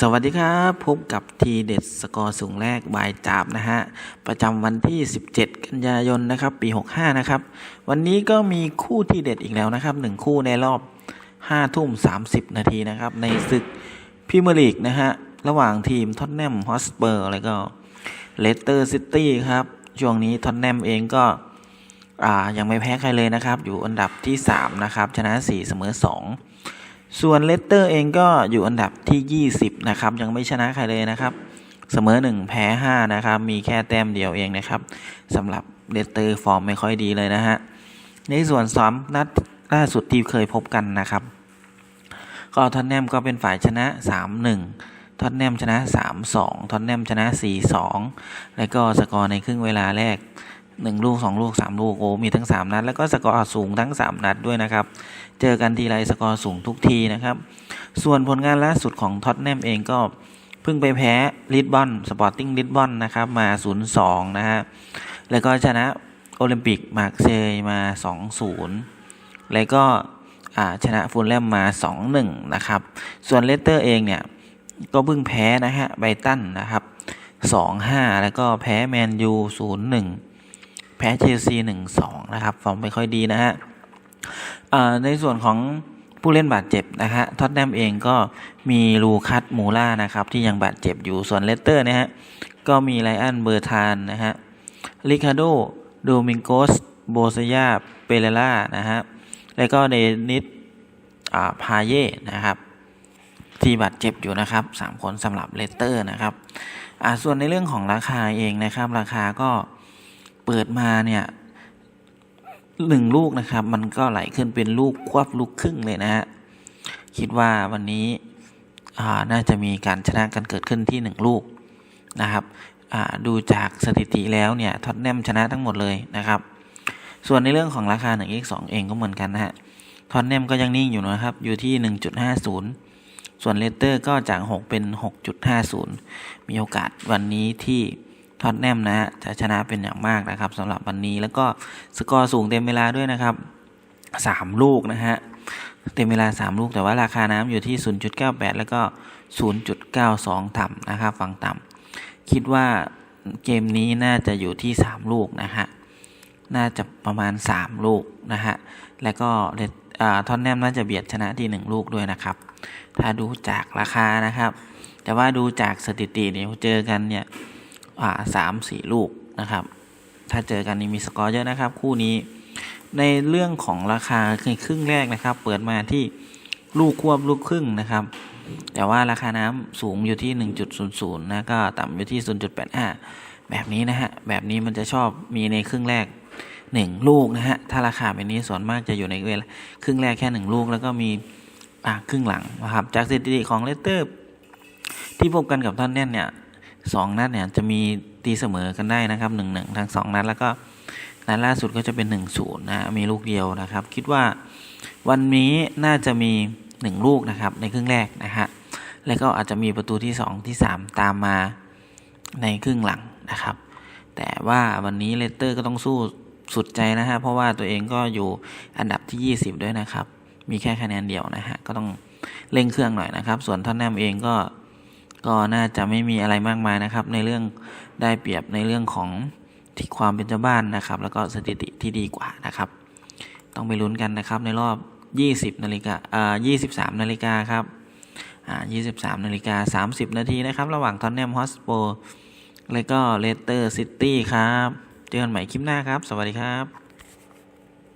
สวัสดีครับ พบกับทีเด็ดสกอร์สูงแรกบายจาบนะฮะ ประจำวันที่ 17 กันยายนนะครับ ปี 65 นะครับ วันนี้ก็มีคู่ที่เด็ดอีกแล้วนะครับหนึ่งคู่ในรอบ 5 ทุ่ม 30 นาทีนะครับ ในศึกพรีเมียร์ลีกนะฮะ ระหว่างทีมท็อตแนมฮอสเปอร์แล้วก็เลสเตอร์ซิตี้ครับ ช่วงนี้ท็อตแนมเองก็อ่ายังไม่แพ้ใครเลยนะครับ อยู่อันดับที่ 3 นะครับ ชนะ 4 เสมอ 2 ส่วนเลสเตอร์เองก็อยู่อันดับที่ 20 นะครับ ยังไม่ชนะใครเลยนะครับ เสมอ 1 แพ้ 5 นะครับ มีแค่แต้มเดียวเองนะครับสำหรับเลสเตอร์ฟอร์มไม่ค่อยดีเลยนะฮะ ในส่วนซ้อมนัดล่าสุดที่เคยพบกันนะครับ ก็ทอตแนมก็เป็นฝ่ายชนะ 3-1ทอตแนมชนะ 3-2ทอตแนมชนะ 4-2 แล้วก็สกอร์ในครึ่งเวลาแรก 1ลูก2ลูก3ลูกโอ้มีทั้ง3นัด แล้วก็สกอร์สูงทั้ง3นัดด้วยนะครับ เจอกันทีไรสกอร์สูงทุกทีนะครับ ส่วนผลงานล่าสุดของท็อตแนมเองก็เพิ่งไปแพ้ลิสบอนสปอร์ติ้งลิสบอนนะครับมา 0-2 นะฮะแล้วก็ชนะโอลิมปิกมาร์เซยมา 2-0 แล้วก็ชนะฟูลแลมมา 2-1 นะครับ ส่วนเลสเตอร์เองเนี่ยก็เพิ่งแพ้นะฮะไบรตันนะครับ 2-5 แล้วก็แพ้แมนยู 0-1 แพ้เชลซี1-2นะครับฟอร์มไม่ค่อยดีนะฮะในส่วนของผู้เล่นบาดเจ็บนะฮะท็อตแนมเองก็มีลูคัสมูล่านะครับ ที่ยังบาดเจ็บอยู่ส่วนเลสเตอร์นะฮะก็มีไลอันเบอร์ทานนะฮะริคาโดโดมิงโกสโบซยาเปเรล่านะฮะแล้วก็เดนิสอ่าพาเย่นะครับ ที่บาดเจ็บอยู่นะครับสามคนสำหรับเลสเตอร์นะครับส่วนในเรื่องของราคาเองนะครับ ราคาก็ เปิดมาเนี่ยหนึ่งลูกนะครับ มันก็ไหลขึ้นเป็นลูกควบลูกครึ่งเลยนะฮะคิดว่าวันนี้น่าจะมีการชนะกันเกิดขึ้นที่หนึ่งลูกนะครับดูจากสถิติแล้วเนี่ยท็อตแนมชนะทั้งหมดเลยนะครับ ส่วนในเรื่องของราคา1 x 2เองก็เหมือนกันนะฮะท็อตแนมก็ยังนิ่งอยู่นะครับ อยู่ที่ 1.50 ส่วนเลสเตอร์ก็จาก 6 เป็น 6.50 มีโอกาสวันนี้ที่ ท็อตแนมนะฮะจะชนะเป็นอย่างมากนะครับสำหรับวันนี้แล้วก็สกอร์สูงเต็มเวลาด้วยนะครับ 3 ลูกนะฮะเต็มเวลา 3 ลูกแต่ว่าราคาน้ำอยู่ที่ 0.98 แล้วก็ 0.92 ต่ำนะครับฝั่งต่ำคิดว่าเกมนี้น่าจะอยู่ที่ 3 ลูกนะฮะน่าจะประมาณ 3 ลูกนะฮะแล้วก็เลดอ่าทอนแนมน่าจะเบียดชนะที่ 1 ลูกด้วยนะครับ ถ้าดูจากราคานะครับ แต่ว่าดูจากสถิติเนี่ยเจอกันเนี่ย สามสี่ลูกนะครับ ถ้าเจอกันนี่มีสกอร์เยอะนะครับ คู่นี้ในเรื่องของราคาในครึ่งแรกนะครับ เปิดมาที่ลูกควบลูกครึ่งนะครับ แต่ว่าราคาน้ำสูงอยู่ที่ 1.00นะก็ต่ำอยู่ที่ 0.85 แบบนี้นะฮะแบบนี้มันจะชอบมีในครึ่งแรก 1 ลูกนะฮะถ้าราคาแบบนี้ส่วนมากจะอยู่ในเวลาครึ่งแรกแค่ 1 ลูกแล้วก็มีอ่าครึ่งหลังนะครับจากสถิติของเลสเตอร์ ที่พบกันกับท่อนแน่นเนี่ย สองนัดเนี่ยจะมีตีเสมอกันได้นะครับหนึ่งหนึ่งทั้งสองนัดแล้วก็นัดล่าสุดก็จะเป็นหนึ่งศูนย์นะมีลูกเดียวนะครับ คิดว่าวันนี้น่าจะมีหนึ่งลูกนะครับในครึ่งแรกนะฮะแล้วก็อาจจะมีประตูที่สองที่สามตามมาในครึ่งหลังนะครับ แต่ว่าวันนี้เลสเตอร์ก็ต้องสู้สุดใจนะฮะเพราะว่าตัวเองก็อยู่อันดับที่ 20 ด้วยนะครับ มีแค่คะแนนเดียวนะฮะก็ต้องเร่งเครื่องหน่อยนะครับ ส่วนท่อนแนมเองก็ ก็น่าจะไม่มีอะไรมากมายนะครับ ในเรื่องได้เปรียบในเรื่องของที่ความเป็นเจ้าบ้านนะครับ แล้วก็สถิติที่ดีกว่านะครับ ต้องไปลุ้นกันนะครับ ในรอบ 20นาฬิกาอ่า23นาฬิกาครับอ่า23นาฬิกา30 นาทีนะครับ ระหว่างทอนแนมฮอสโปและก็เลสเตอร์ซิตี้ครับ เจอกันใหม่คลิปหน้าครับ สวัสดีครับ